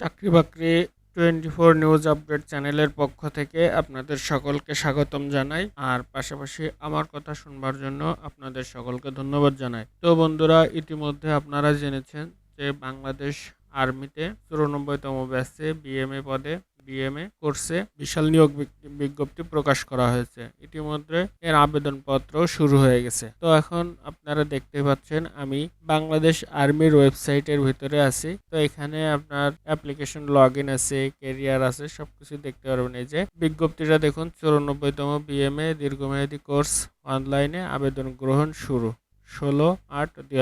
চাকরি বাকরি twenty four news update চ্যানেলের পক্ষ থেকে আপনাদের সকলকে স্বাগতম জানাই। আর পাশাপাশি আমার কথা শুনবার জন্য আপনাদের সকলকে ধন্যবাদ জানাই। তো বন্ধুরা, ইতিমধ্যে আপনারা জেনেছেন যে বাংলাদেশ আর্মিতে চুরানব্বইতম ব্যাচে বিএমএ পদে বিএমএ কোর্সে বিশাল নিয়োগ বিজ্ঞ- বিজ্ঞপ্তি প্রকাশ করা হয়েছে। ইতিমধ্যে এর আবেদনপত্র শুরু হয়ে গেছে। তো এখন আপনারা দেখতে পাচ্ছেন, আমি বাংলাদেশ আর্মির ওয়েবসাইটের ভিতরে আছি। তো এখানে আপনার অ্যাপ্লিকেশন লগ ইন আছে কেরিয়ার আছে, সবকিছু দেখতে পারবেন। এই যে বিজ্ঞপ্তিটা দেখুন, চুরানব্বইতম বিএমএ দীর্ঘমেয়াদী কোর্স অনলাইনে আবেদন গ্রহণ শুরু, ষোলো আট দুই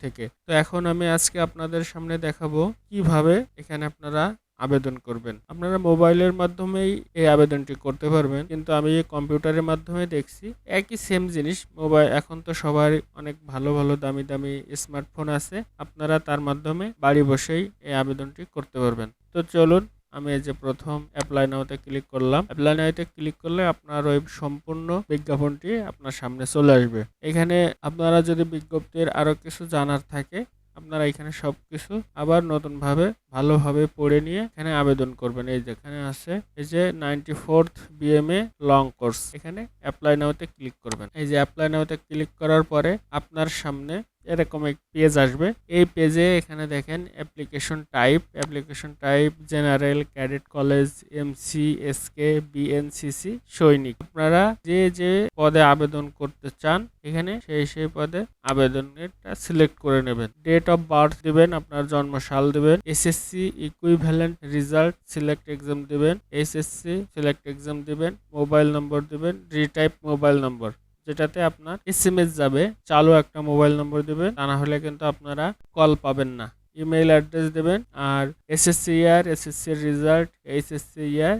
থেকে। তো এখন আমি আজকে আপনাদের সামনে দেখাবো কীভাবে এখানে আপনারা আবেদন করবেন। আপনারা মোবাইলের মাধ্যমেই এই আবেদনটি করতে পারবেন। কিন্তু আমি কম্পিউটারের মাধ্যমে দেখছি একই সেম জিনিস মোবাইল এখন তো সবার অনেক ভালো ভালো, দামি দামি স্মার্টফোন আছে। আপনারা তার মাধ্যমে বাড়ি বসেই এই আবেদনটি করতে পারবেন। তো চলুন, আমি এই যে প্রথম অ্যাপ্লাই নাওতে ক্লিক করলাম। অ্যাপ্লাই নাওতে ক্লিক করলে আপনার ওই সম্পূর্ণ বিজ্ঞাপনটি আপনার সামনে চলে আসবে। এখানে আপনারা যদি বিজ্ঞপ্তির আরও কিছু জানার থাকে আপনারা এখানে সব কিছু আবার নতুনভাবে ভালোভাবে পড়ে নিয়ে এখানে আবেদন করবেন। এই যেখানে আছে, এই যে ninety fourth BMA long course এখানে অ্যাপ্লাই নাওতে ক্লিক করবেন। এই যে অ্যাপ্লাই নাওতে ক্লিক করার পরে আপনার সামনে এরকম এক পেজ আসবে। এই পেজে এখানে দেখেন application type application type general cadet college M C MC SK BNCC সৈনিক। আপনারা যে যে পদে আবেদন করতে চান, এখানে সেই সেই পদে আবেদনটা সিলেক্ট করে নেবেন। ডেট অফ বার্থ দিবেন, আপনার জন্মসাল দিবেন। SSC equivalent result select exam দিবেন। এসএসসি সিলেক্ট এক্সাম দিবেন। মোবাইল নম্বর দিবেন। রিটাইপ মোবাইল নম্বর যেটাতে আপনার এসএমএস যাবে, চালু একটা মোবাইল নম্বর দিবেন, তা না হলে কিন্তু আপনারা কল পাবেন না। ইমেইল অ্যাড্রেস দেবেন, আর SSC year SSC result HSC year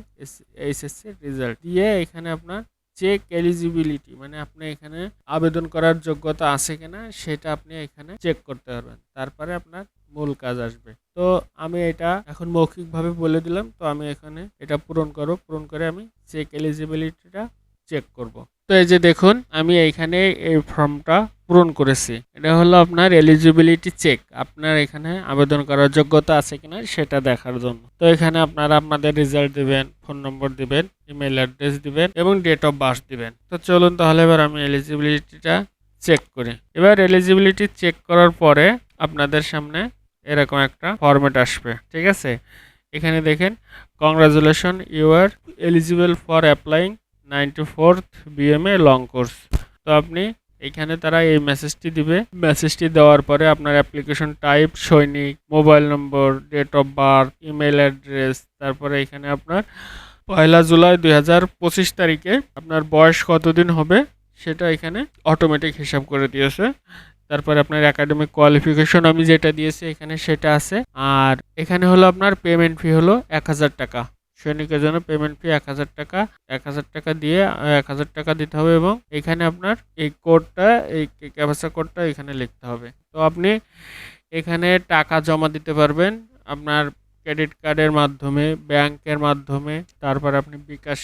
HSC result দিয়ে এখানে আপনার চেক এলিজিবিলিটি মানে আপনি এখানে আবেদন করার যোগ্যতা আছে কিনা, সেটা আপনি এখানে চেক করতে পারবেন। তারপরে আপনার মূল কাজ আসবে। তো আমি এটা এখন মৌখিকভাবে বলে দিলাম, তো আমি এখানে এটা পূরণ করব পূরণ করে আমি চেক এলিজিবিলিটিটা চেক করব। তো এই যে দেখুন, আমি এইখানে এই ফর্মটা পূরণ করেছি। এটা হলো আপনার এলিজিবিলিটি চেক আপনার এখানে আবেদন করার যোগ্যতা আছে কিনা সেটা দেখার জন্য। তো এখানে আপনারা আপনাদের রেজাল্ট দিবেন ফোন নম্বর দিবেন ইমেল অ্যাড্রেস দিবেন এবং ডেট অফ বার্থ দিবেন। তো চলুন তাহলে এবার আমি এলিজিবিলিটিটা চেক করি। এবার এলিজিবিলিটি চেক করার পরে আপনাদের সামনে এরকম একটা ফরম্যাট আসবে। ঠিক আছে? এখানে দেখেন congratulation you are eligible for applying ninety fourth BMA long course তো আপনি এখানে তারা এই মেসেজটি দিবে। মেসেজটি দেওয়ার পরে আপনার অ্যাপ্লিকেশন টাইপ সৈনিক mobile number date of birth email address তারপরে এখানে আপনার পয়লা জুলাই দুই হাজার পঁচিশ তারিখে আপনার বয়স কতদিন হবে সেটা এখানে অটোমেটিক হিসাব করে দিয়েছে। তারপরে আপনার একাডেমিক কোয়ালিফিকেশন আমি যেটা দিয়েছি এখানে সেটা আছে। আর এখানে হলো আপনার পেমেন্ট ফি হলো এক হাজার টাকা। সৈনিকের জন্য পেমেন্ট ফি এক হাজার টাকা। এক হাজার টাকা দিয়ে এক হাজার টাকা দিতে হবে এবং এখানে আপনার এই কোডটা এই ক্যাপাসা কোডটা এখানে লিখতে হবে। তো আপনি এখানে টাকা জমা দিতে পারবেন আপনার ক্রেডিট কার্ডের মাধ্যমে ব্যাংকের মাধ্যমে, তারপর আপনি বিকাশ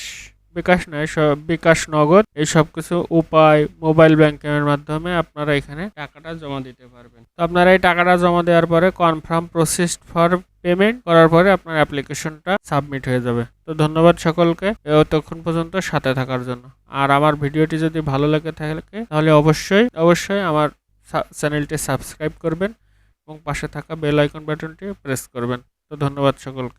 বিকাশ নয় সব বিকাশ নগদ, এই সব কিছু উপায় মোবাইল ব্যাংকিংয়ের মাধ্যমে আপনারা এখানে টাকাটা জমা দিতে পারবেন। তো আপনারা এই টাকাটা জমা দেওয়ার পরে কনফার্ম প্রসেসড ফর পেমেন্ট করার পরে আপনার অ্যাপ্লিকেশনটা সাবমিট হয়ে যাবে। তো ধন্যবাদ সকলকে। এতক্ষণ পর্যন্ত সাথে থাকার জন্য। আর আমার ভিডিওটি যদি ভালো লাগে থাকে, তাহলে অবশ্যই অবশ্যই আমার চ্যানেলটি সাবস্ক্রাইব করবেন এবং পাশে থাকা বেল আইকন বাটনটি প্রেস করবেন। তো ধন্যবাদ সকলকে।